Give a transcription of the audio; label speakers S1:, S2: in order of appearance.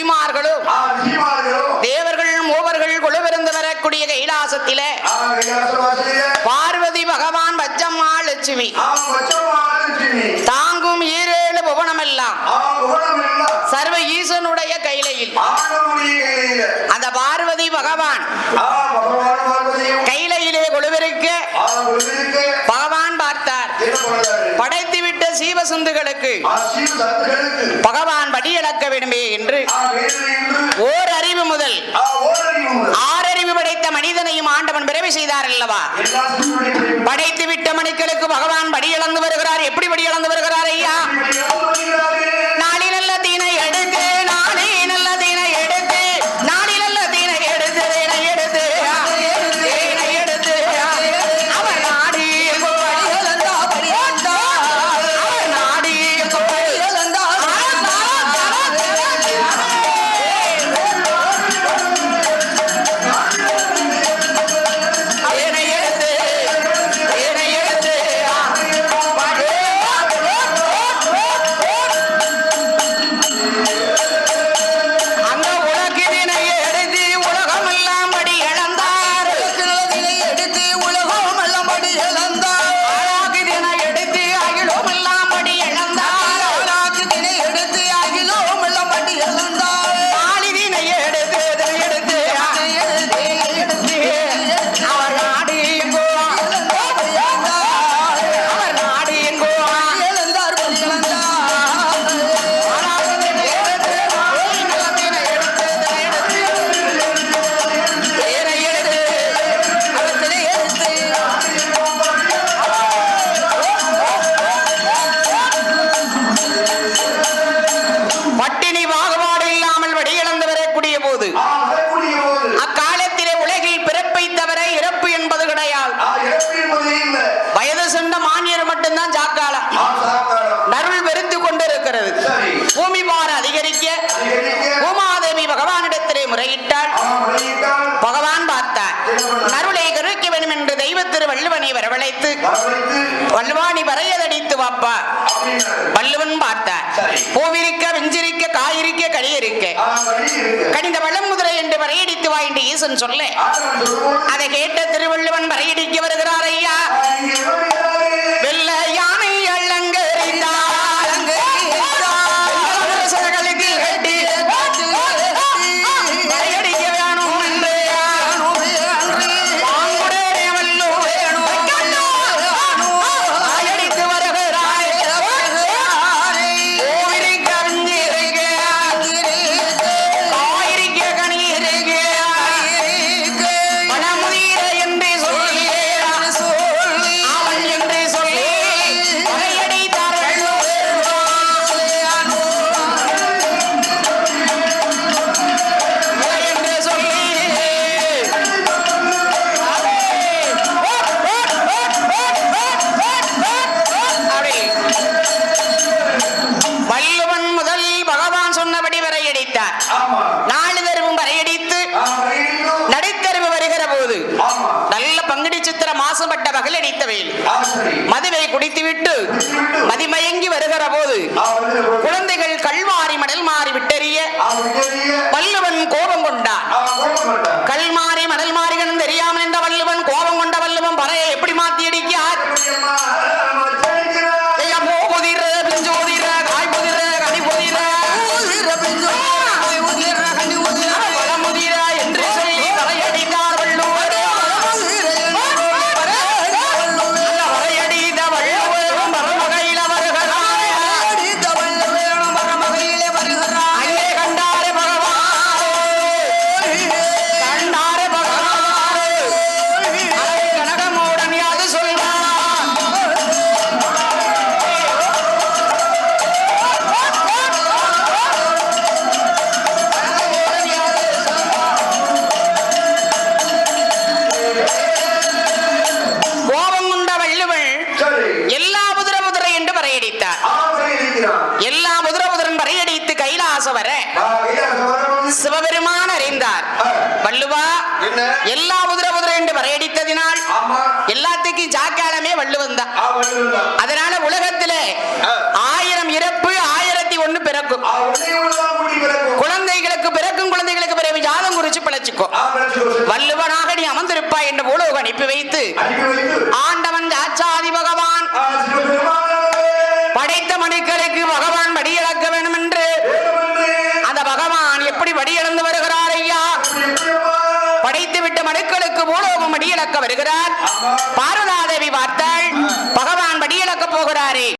S1: ரிஷிமார்களும் தேவர்கள் மூவர்கள் குழுவிருந்து வரக்கூடிய கைலாசத்திலே பார்வதி பகவான் பச்சம்மா லட்சுமி. தாங்கும் ஈரேழு புவனமெல்லாம் சர்வ ஈசனுடைய கைலையில். அந்த பார்வதி பகவான். ஜீவ சிந்துகளுக்கு பகவான் படியளக்க வேண்டுமே என்று ஓர் அறிவு முதல் ஆறறிவு படைத்த மனிதனையும் ஆண்டவன் பிறவி செய்தார் அல்லவா படைத்து விட்ட மணிக்களுக்கு பகவான் படி இழந்து வருகிறார். எப்படி படி இழந்து வருகிறார் ஐயா? முறையிட்டாள்
S2: முறையிட்டால்
S1: பகவான் பார்த்தார் நருளை கருவிக்க வேண்டும் என்று தெய்வ திரு வள்ளுவனை வரவழைத்து
S2: வரவழைத்து
S1: வரையதடித்து வாப்பா. வள்ளுவன் பார்த்தார் பூவிரிக்க வெஞ்சிரிக்க காயிருக்க கழியிருக்க
S2: அவன் வழி இருக்கு.
S1: என்று வரையடித்து வா என்று ஈசன் சொல்ல. அதை கேட்ட திருவள்ளுவன் வரையடிக்க வருகிறார் ஐயா. மதுவை குடித்துவிட்டு மதிமயங்கி வருகிற போது குழந்தைகள் கல்மாறி மடல் மாறி விட்டெறிய
S2: விட்டறிய,
S1: வல்லுவன் கோபம் கொண்டான்.
S2: கல்மாறி
S1: கல் மாறி மடல் மாறிகளும் தெரியாமல் என்ற வல்லுவன் கோபம் கொண்ட வல்லுவன் பறையை எப்படி மாத்தி அடிக்கார்
S2: எப்படியம்மா,
S1: புதிர, பிஞ்சு புதிர, காய் புதிர, கனி புதிர, எல்லா புதிர புதிரை என்று பறையடித்ததினால்
S2: ஆமா.
S1: எல்லாத்துக்கும் சாக்காலமே வள்ளுவன் தான். அதனால உலகத்திலே. ஆயிரம் இறப்பு ஆயிரத்தி ஒண்ணு பிறக்கும். குழந்தைகளுக்கு பிறக்கும் குழந்தைகளுக்கு பிறகு ஜாதம் குறிச்சு பிழைச்சுக்கோ. வள்ளுவனாக நீ அமர்ந்திருப்பாய் என்று பூலோக அனுப்பி வைத்து ஆண்டவன் சாட்சாதி போகிறாரே.